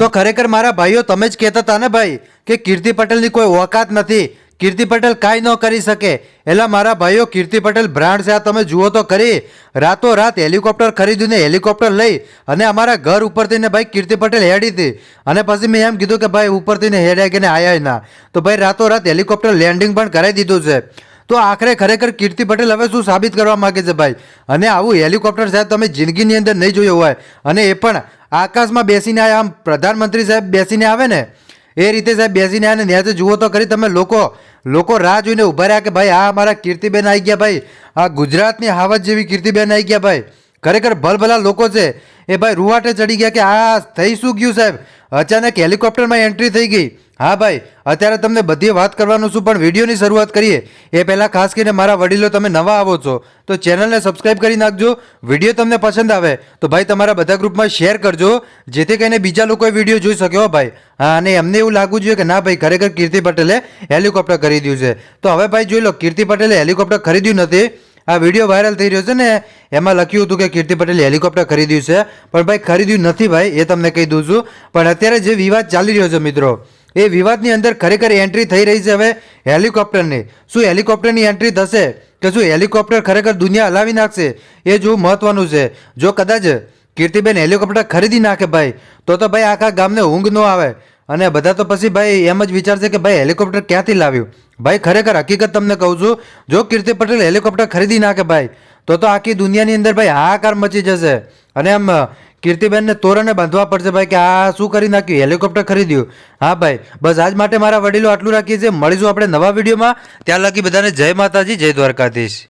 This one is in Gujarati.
તો ખરેખર મારા ભાઈઓ, તમે જ કહેતા હતા ને ભાઈ, કે કીર્તિ પટેલની કોઈ ઓકાત નથી. કીર્તિ પટેલ કાંઈ ન કરી શકે. એટલે મારા ભાઈઓ, કીર્તિ પટેલ બ્રાન્ડ છે, આ તમે જુઓ તો ખરી. રાતો રાત હેલિકોપ્ટર ખરીદ્યું ને હેલિકોપ્ટર લઈ અને અમારા ઘર ઉપરથી ને ભાઈ કીર્તિ પટેલ હેડી હતી. અને પછી મેં એમ કીધું કે ભાઈ ઉપરથી ને હેડ્યા કે ને આયા ના. તો ભાઈ રાતો રાત હેલિકોપ્ટર લેન્ડિંગ પણ કરાવી દીધું છે. તો આખરે ખરેખર કીર્તિ પટેલ હવે શું સાબિત કરવા માગે છે ભાઈ? અને આવું હેલિકોપ્ટર સાહેબ તમે જિંદગીની અંદર નહીં જોયું હોય. અને એ પણ આકાશમાં બેસીને આમ પ્રધાનમંત્રી સાહેબ બેસીને આવે ને, એ રીતે સાહેબ બેસીને આને ને જુઓ તો ખરી, તમે લોકો લોકો રાહ જોઈને ઊભા રહ્યા કે ભાઈ આ અમારા કીર્તિબેન આવી ગયા ભાઈ. આ ગુજરાતની હાવત જેવી કીર્તિબેન આવી ગયા ભાઈ. ખરેખર ભલભલા લોકો છે. એ ભાઈ રૂવાટે ચડી ગયા કે આ થઈ શું ગયું સાહેબ? અચાનક હેલિકોપ્ટરમાં એન્ટ્રી થઈ ગઈ. હા ભાઈ, અત્યારે તમને બધી વાત કરવાનું છું, પણ વિડીયોની શરૂઆત કરીએ. એ પહેલાં ખાસ કરીને મારા વડીલો તમે નવા આવો છો, તો ચેનલને સબસ્ક્રાઈબ કરી નાખજો. વીડિયો તમને પસંદ આવે, તો ભાઈ તમારા બધા ગ્રુપમાં શેર કરજો, જેથી કરીને બીજા લોકોએ વીડિયો જોઈ શક્યો ભાઈ. હા, અને એમને એવું લાગવું જોઈએ કે ના ભાઈ, ખરેખર કીર્તિ પટેલે હેલિકોપ્ટર ખરીદ્યું છે. તો હવે ભાઈ જોઈ લો, કીર્તિ પટેલે હેલિકોપ્ટર ખરીદ્યું નથી. આ વીડિયો વાયરલ થઈ રહ્યો છે ને એમાં લખ્યું હતું કે કીર્તિ પટેલ હેલિકોપ્ટર ખરીદ્યું છે. પણ ભાઈ, ખરીદ્યું નથી ભાઈ, એ તમને કહી દઉં છું. પણ અત્યારે જે વિવાદ ચાલી રહ્યો છે મિત્રો, એ વિવાદની અંદર ખરેખર એન્ટ્રી થઈ રહી છે હવે હેલિકોપ્ટરની. શું હેલિકોપ્ટરની એન્ટ્રી થશે? કે શું હેલિકોપ્ટર ખરેખર દુનિયા હલાવી નાખશે? એ જોવું મહત્વનું છે. જો કદાચ કીર્તિબેન હેલિકોપ્ટર ખરીદી નાખે ભાઈ, તો તો ભાઈ આખા ગામને ઊંઘ ન આવે. અને બધા તો પછી ભાઈ એમ જ વિચારશે કે ભાઈ હેલિકોપ્ટર ક્યાંથી લાવ્યું? ભાઈ, ખરેખર હકીકત તમને કહું છું, જો કીર્તિ પટેલ હેલિકોપ્ટર ખરીદી નાખે ભાઈ તો તો આખી દુનિયાની અંદર ભાઈ હાહાકાર મચી જશે. અને આમ કીર્તિબેનને તોરણે બાંધવા પડશે ભાઈ કે આ શું કરી નાખ્યું? હેલિકોપ્ટર ખરીદ્યું. હા ભાઈ, બસ આજ માટે મારા વડીલો આટલું રાખીએ છીએ. મળીશું આપણે નવા વિડીયોમાં. ત્યાં લગી બધાને જય માતાજી, જય દ્વારકાધીશ.